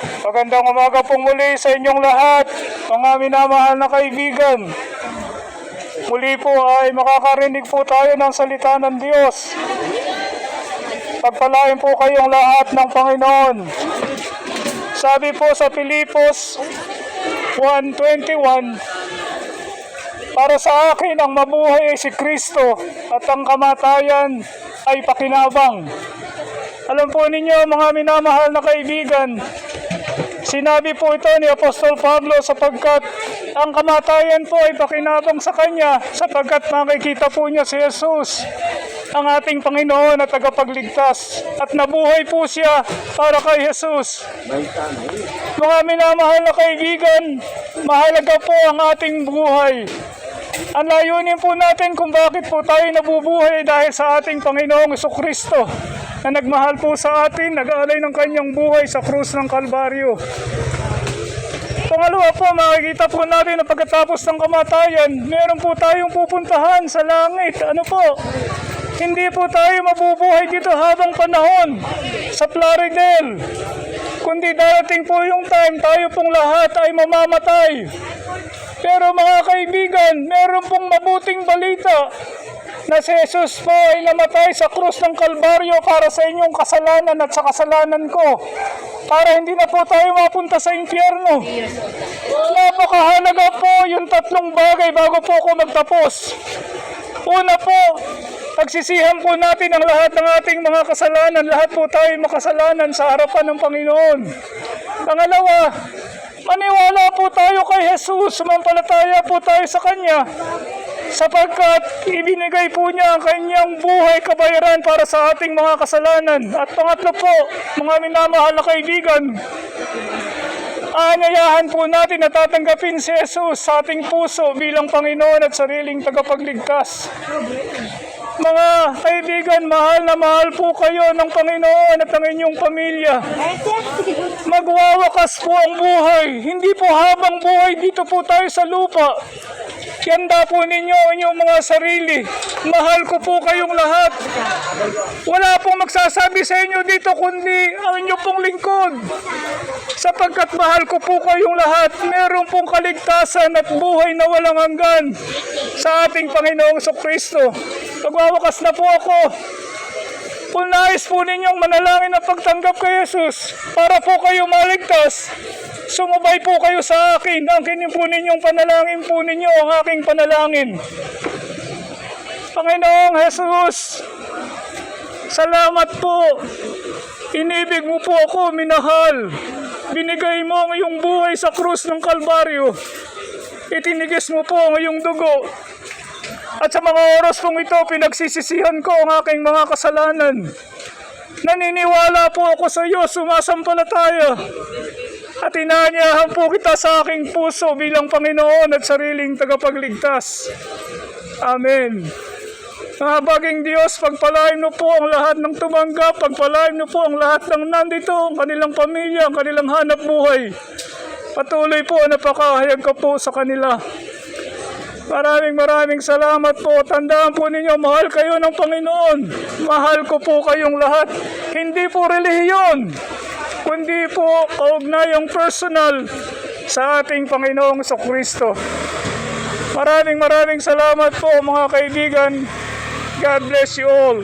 Magandang umaga pong muli sa inyong lahat, mga minamahal na kaibigan. Muli po ay makakarinig po tayo ng salita ng Diyos. Pagpalain po kayong lahat ng Panginoon. Sabi po sa Pilipos 1.21, Para sa akin ang mabuhay ay si Kristo at ang kamatayan ay pakinabang. Alam po ninyo mga minamahal na kaibigan, sinabi po ito ni Apostol Pablo sapagkat ang kamatayan po ay pakinabang sa kanya sapagkat makikita po niya si Jesus ang ating Panginoon at tagapagligtas at nabuhay po siya para kay Jesus. Mga minamahal na kaibigan, mahalaga po ang ating buhay. Ang layunin po natin kung bakit po tayo nabubuhay dahil sa ating Panginoong Kristo na nagmahal po sa atin, nag-aalay ng kanyang buhay sa krus ng Kalbaryo. Pangalawa po, makikita po natin na pagkatapos ng kamatayan, meron po tayong pupuntahan sa langit. Ano po? Hindi po tayo mabubuhay dito habang panahon sa Plaridel. Kundi darating po yung time, tayo pong lahat ay mamamatay. Pero mga kaibigan, meron pong mabuting balita na si Jesus po ay namatay sa krus ng Kalbaryo para sa inyong kasalanan at sa kasalanan ko. Para hindi na po tayo mapunta sa impyerno. Napakahalaga po yung tatlong bagay bago po ako magtapos. Una po, pagsisihan po natin ang lahat ng ating mga kasalanan. Lahat po tayo makasalanan sa harapan ng Panginoon. Pangalawa, maniwala po tayo kay Jesus. Sumampalataya po tayo sa Kanya sapagkat ibinigay po niya ang kanyang buhay kabayaran para sa ating mga kasalanan. At pangatlo po, mga minamahal na kaibigan, aanyayahan po natin na tatanggapin si Jesus sa ating puso bilang Panginoon at sariling tagapagligtas. Mga kaibigan, mahal na mahal po kayo ng Panginoon at ang inyong pamilya. Magwawakas po ang buhay. Hindi po habang buhay dito po tayo sa lupa. Yanda po ninyo ang inyong mga sarili. Mahal ko po kayong lahat. Wala pong magsasabi sa inyo dito kundi ang inyong pong lingkod. Sapagkat mahal ko po kayong lahat, meron pong kaligtasan at buhay na walang hanggan sa ating Panginoong Kristo. Magwawakas na po ako. Kung po ninyong manalangin ang pagtanggap kay Jesus para po kayo maligtas, sumabay po kayo sa akin. Ang kinin po ninyong panalangin po ninyo ang aking panalangin. Panginoong Jesus, salamat po. Inibig mo po ako, minahal. Binigay mo ang iyong buhay sa krus ng Kalbaryo. Itinigis mo po ang iyong dugo at sa mga oras pong ito, pinagsisisihan ko ang aking mga kasalanan. Naniniwala po ako sa iyo, sumasampalataya. At inanyahan po kita sa aking puso bilang Panginoon at sariling tagapagligtas. Amen. Mga baging Diyos, pagpalain mo po ang lahat ng tumanggap, pagpalain mo po ang lahat ng nandito, ang kanilang pamilya, ang kanilang hanap buhay. Patuloy po, napakahayag ka po sa kanila. Maraming maraming salamat po. Tandaan po ninyo, mahal kayo ng Panginoon. Mahal ko po kayong lahat. Hindi po relihiyon, kundi po kaugnayang personal sa ating Panginoong Kristo. Maraming maraming salamat po mga kaibigan. God bless you all.